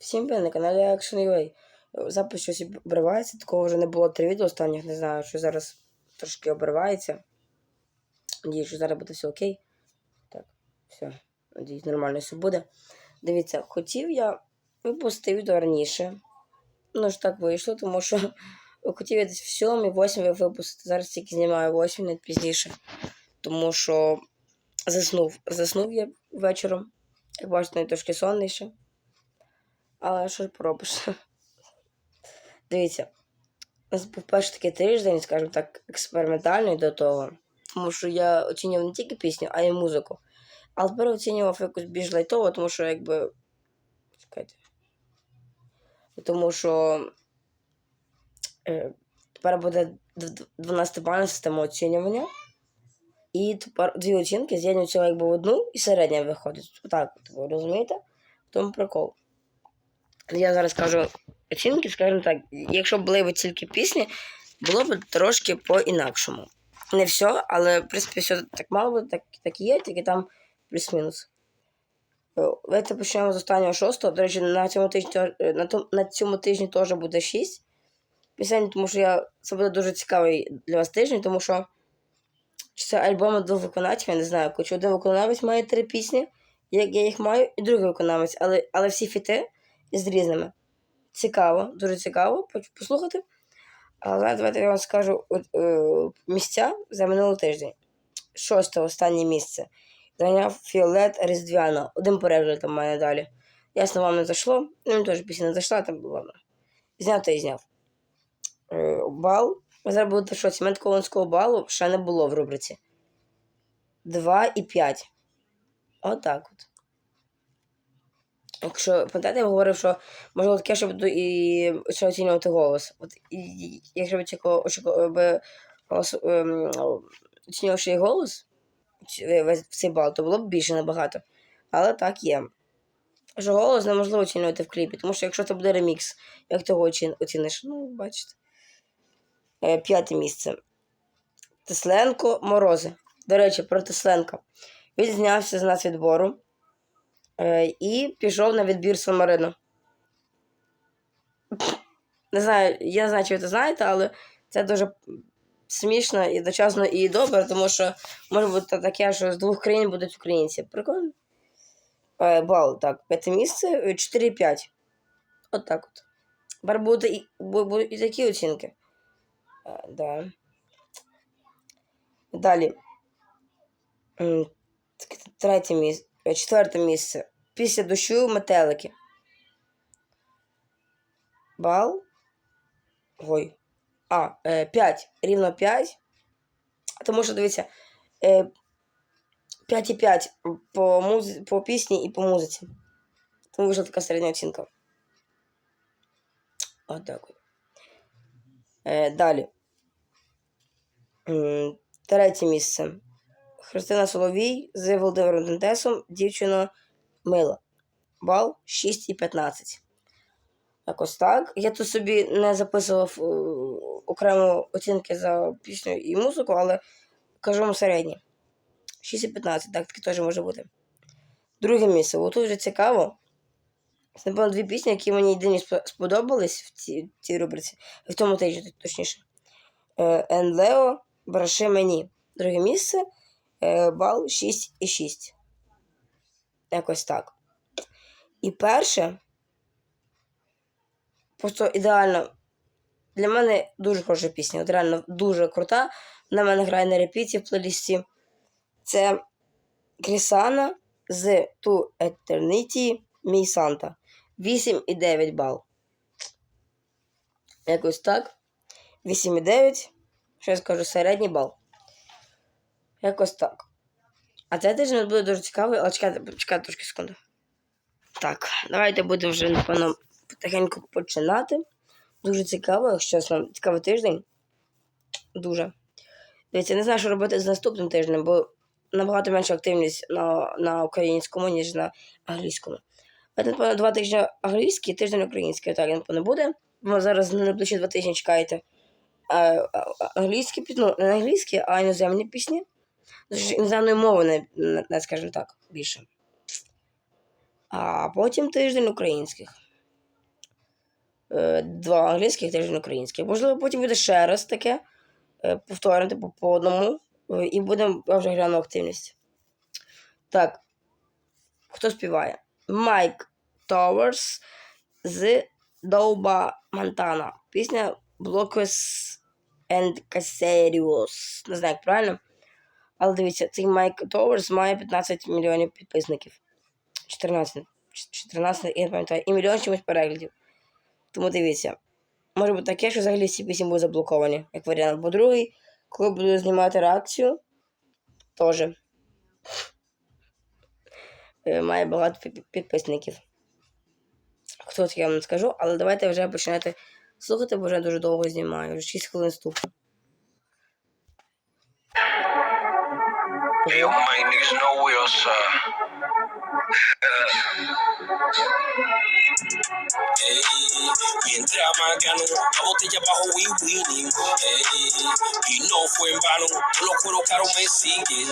Всім привіт на каналі Action.ua. Запис щось обривається, такого вже не було три відео останніх, не знаю, що зараз трошки обривається. Надіюсь, що зараз буде все окей. Так, все. Надіюсь, нормально все буде. Дивіться, хотів я випустити відео раніше. Ну ж так вийшло, тому що хотів я десь в 7 8 випустити. Зараз тільки знімаю 8 навіть пізніше. Тому що заснув. Заснув я вечором. Як бачите, трошки сонний ще. Але що ж поробиш? Дивіться, у був перший такий тиждень, скажімо так, експериментальний до того. Тому що я оцінював не тільки пісню, а й музику. Але тепер оцінював якось більш лайтово, тому що якби. Чекайте. Тому що е, тепер буде 12-бальна система оцінювання. І тепер дві оцінки з'єднуються якби в одну і середня виходить. Ви розумієте? В тому прикол. Я зараз кажу оцінки, скажімо так, якщо були б тільки пісні, було б трошки по-інакшому. Не все, але в принципі все так мало бути, так, так і є, тільки там плюс-мінус. Е, Давайте почнемо з останнього шостого. До речі, на цьому тижні, на, на цьому тижні теж буде шість пісень, тому що я, це буде дуже цікавий для вас тиждень, тому що чи це альбоми двох виконавців, я не знаю, хоч один виконавець має три пісні, як я їх маю, і другий виконавець, але, але всі фіти з різними. Цікаво, дуже цікаво поч- послухати. Але давайте я вам скажу от, е, місця за минулий тиждень. Шосте останнє місце. Зайняв Фіолет Різдвяна. Один перегляд там має далі. Ясно, вам не зайшло. Ну, мені теж пісня не зайшла, там було. Зняв та і зняв. Е, бал. Ви зараз будете в Колонського балу ще не було в рубриці. 2 і 5. Отак от. Якщо пам'ятаєте, я говорив, що можливо таке, що буду і ще оцінювати голос. От і, якщо б очікував, очікував голос, ем, оцінювавши голос е, весь цей бал, то було б більше набагато. Але так є. Що голос неможливо оцінювати в кліпі, тому що якщо це буде ремікс, як ти його оціниш? Ну, бачите. Е, п'яте місце. Тесленко Морози. До речі, про Тесленка. Він знявся з нас відбору е, і пішов на відбір Сан-Марино. Не знаю, я знаю, чи ви це знаєте, але це дуже смішно і дочасно і добре, тому що може бути таке, що з двох країн будуть українці. Прикольно. Е, бал, так, п'яте місце, е, 4-5. От так от. Тепер будуть і, і такі оцінки. Е, да. Далі. Третє місце. Четверте місце. Після дощу метелики. Бал. Ой. А, е, 5. Рівно 5. Тому що, дивіться, е, 5,5 по, муз... по пісні і по музиці. Тому вийшла така середня оцінка. От. Е, далі. Третє місце. Христина Соловій з Володимиром Дентесом. Дівчина мила. Бал 6,15. Якось так. Я тут собі не записував е, окремо оцінки за пісню і музику, але кажу вам середні. 6,15, так таки теж може бути. Друге місце. О, тут вже цікаво. Це, напевно, дві пісні, які мені єдині сподобались в цій, в цій рубриці, в тому тижні, точніше. Е, Енлео, Браши мені. Друге місце. Е, бал 6,6. Якось так. І перше. Просто ідеально. Для мене дуже хороша пісня. От реально дуже крута. В мене грає на репіті в плейлісті. Це Крісана з To Eternity Мій Санта. 8,9 бал. Якось так. 8,9. Що я скажу, середній бал. Якось так. А цей тиждень буде дуже цікавий, але чекайте, чекайте трошки секунду. Так, давайте будемо вже, напевно, потихеньку починати. Дуже цікаво, якщо чесно, цікавий тиждень. Дуже. Дивіться, не знаю, що робити з наступним тижнем, бо набагато менша активність на, на українському, ніж на англійському. Напевно, два тижні англійський, тиждень український, так, напевно, буде. Бо зараз на найближчі два тижні чекаєте. А, а, а, англійські ну, не англійські, а іноземні пісні. Тож Іноземної мови, скажімо так, більше. А потім тиждень українських. е, два англійських, тиждень українських. Можливо, потім буде ще раз таке. Е, повторимо типу, по одному. е, І будемо, вже гляну активність. Так. Хто співає? Майк Товарс з Довба Монтана. Пісня Blockus and Caserius. Не знаю, як правильно. Але дивіться, цей Майк Товарс має 15 мільйонів підписників. 14. 14, я не пам'ятаю, і мільйон чимось переглядів. Тому дивіться. Може бути таке, що взагалі всі пісні будуть заблоковані, як варіант. Бо другий, коли буду знімати реакцію, теж е, має багато підписників. Хто це я вам не скажу, але давайте вже починати слухати, бо вже дуже довго знімаю. Вже 6 хвилин ступ. You ain't niggas know where, sir. Hey, mientras más gano, la botella bajo y winning. Hey, no fue en vano, los cueros caros me siguen.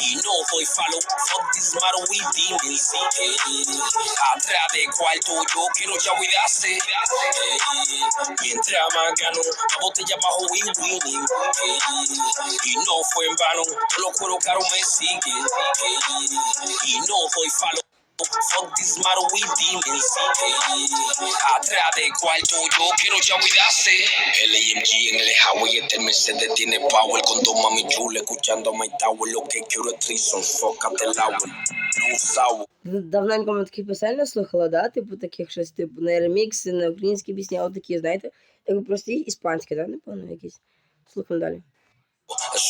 Y no doy falo, fuck this matter we demons. Atrás de cuarto yo quiero ya cuidarse. Mientras más gano, la botella bajo y winning. Y no fue en vano, los cueros caros me siguen. Y no doy falo. Fuck this model we demons. Atrás de cuarto yo quiero ya cuidarse. El AMG en el highway, este Mercedes tiene power. Con dos mami chula escuchando a My Tower. Lo que quiero es trison, fócate el agua. No sour. Давненько ми такі пісень не слухала, да? Типу таких щось, типу, не ремікси, не українські пісні, а от такі, знаєте, як прості іспанські, да? Напевно, якісь. Слухаємо далі.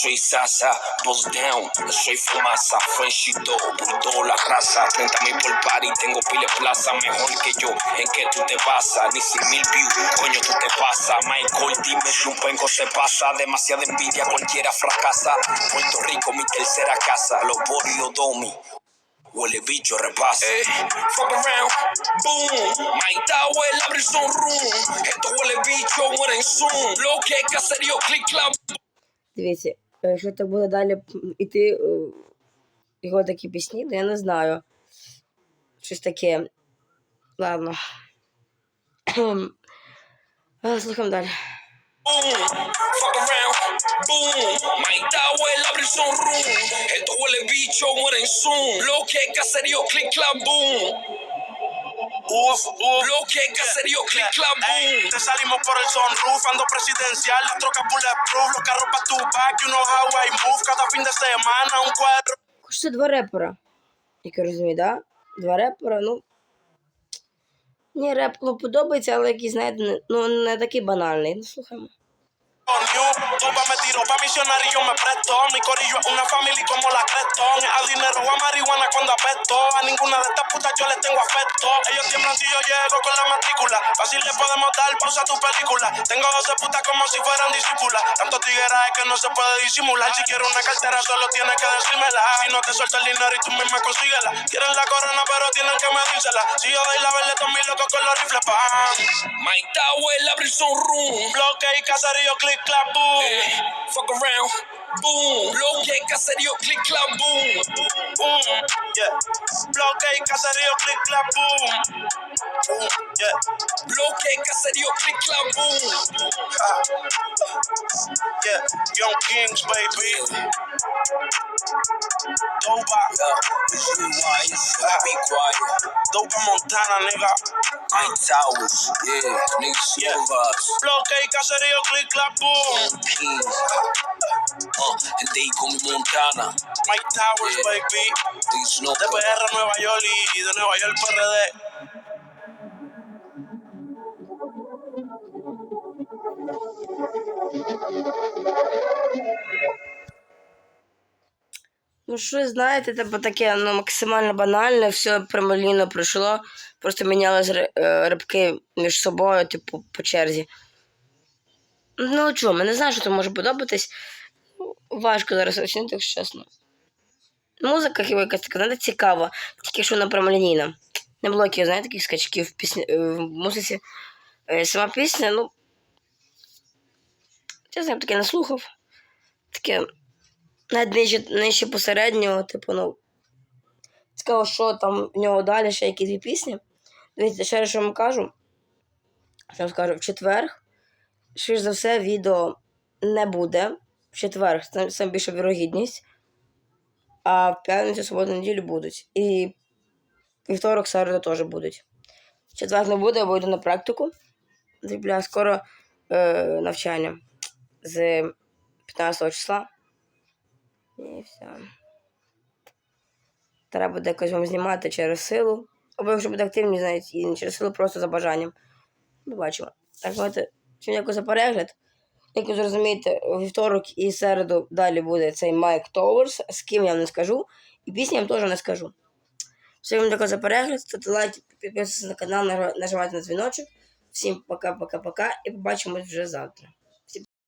Soy Sasa, boss down, soy Fumasa, Frenchito, por la raza, 30 mil por party, tengo pile plaza, mejor que yo, en que tú te basas, ni 100 mil views, coño tú te pasas, Michael, dime si un penco se pasa, demasiada envidia, cualquiera fracasa, Puerto Rico mi tercera casa, los Boris los Domi, huele bicho repasa. Eh, fuck around, boom, My Tower, la prison room, esto huele bicho, mueren soon, lo que hay que hacer yo, click clap, Дивіться, е, якщо так буде далі е, його такі пісні, то я не знаю. Щось таке. Ладно. Слухаємо далі. Uf, uf. Lo que hay que hacer yo, click, clap, boom. Te salimos por el sunroof, ando presidencial, la troca bulletproof, los carros pa' tu back, you know how I move, cada fin de semana un cuadro. Це два репера. Як я розумію, да? Два репера, ну. Мені реп ну, подобається, але якийсь, знаєте, ну, не такий банальний. Ну, слухаємо. New, Toba me tiro pa' misionar y yo me presto. Mi corillo es una familia como la Creston. A dinero o a marihuana cuando apesto. A ninguna de estas putas yo les tengo afecto. Ellos tiemblan si yo llego con la matrícula. Fácil le podemos dar pausa a tu película. Tengo 12 putas como si fueran discípulas. Tanto tiguera es que no se puede disimular. Si quiero una cartera solo tienes que decírmela. Si no te suelto el dinero y tú misma consíguela. Quieren la corona pero tienen que Si yo doy la verde, todos mis locos con los rifles, pam. My Tower, la prison room. Bloque y caserío, click, clap, boom. Eh, fuck around, boom. Lo que hay que hacer yo, click, clap, boom. boom, yeah. Bloque y caserío, click, clap, boom. Boom, yeah. Yo, click, clap, boom. Ha. Yeah, Young Kings, baby. Doba, Yeah, be quiet. Doba Montana, nigga. My Towers, yeah, niggas Yeah. us. Bloque caserío, click, clap, boom. Kings. Uh, el day con mi Montana. Mike Towers, Yeah. baby. Niggas know De PR Nueva York y de Nueva York PRD. Ну, що знаєте, типу таке ну, максимально банальне, все прямолінно пройшло. Просто мінялись ри- е, рибки між собою, типу, по черзі. Ну, чого, ми не знаю, що це може подобатись. Важко зараз оцінити, якщо чесно. Музика хіба якась така, знаєте, цікава, тільки що вона прямолінійна. Не було яких, знаєте, таких скачків в, пісні, в музиці. Е, Сама пісня, ну. Чесно, я б таке не слухав. Таке навіть нижче, нижче посереднього, типу, ну. Цікаво, що там в нього далі ще які дві пісні. Дивіться, ще раз що вам кажу. що вам скажу, в четвер, швидше за все, відео не буде. В четвер це саме більша вірогідність. А в п'ятницю, суботу, неділю будуть. І вівторок, середу теж будуть. В четвер не буде, бо йду на практику. Бля, скоро е, навчання з 15 числа. І все. Треба буде якось вам знімати через силу. Або якщо буде активні, знаєте, і не через силу, просто за бажанням. Побачимо. Так, знаєте, всім дякую за перегляд. Як ви зрозумієте, вівторок і середу далі буде цей Майк Товерс, з ким я вам не скажу, і пісні я вам теж не скажу. Всім дякую за перегляд, ставте лайк, підписуйтесь на канал, нажимайте на дзвіночок. Всім пока-пока-пока і побачимось вже завтра.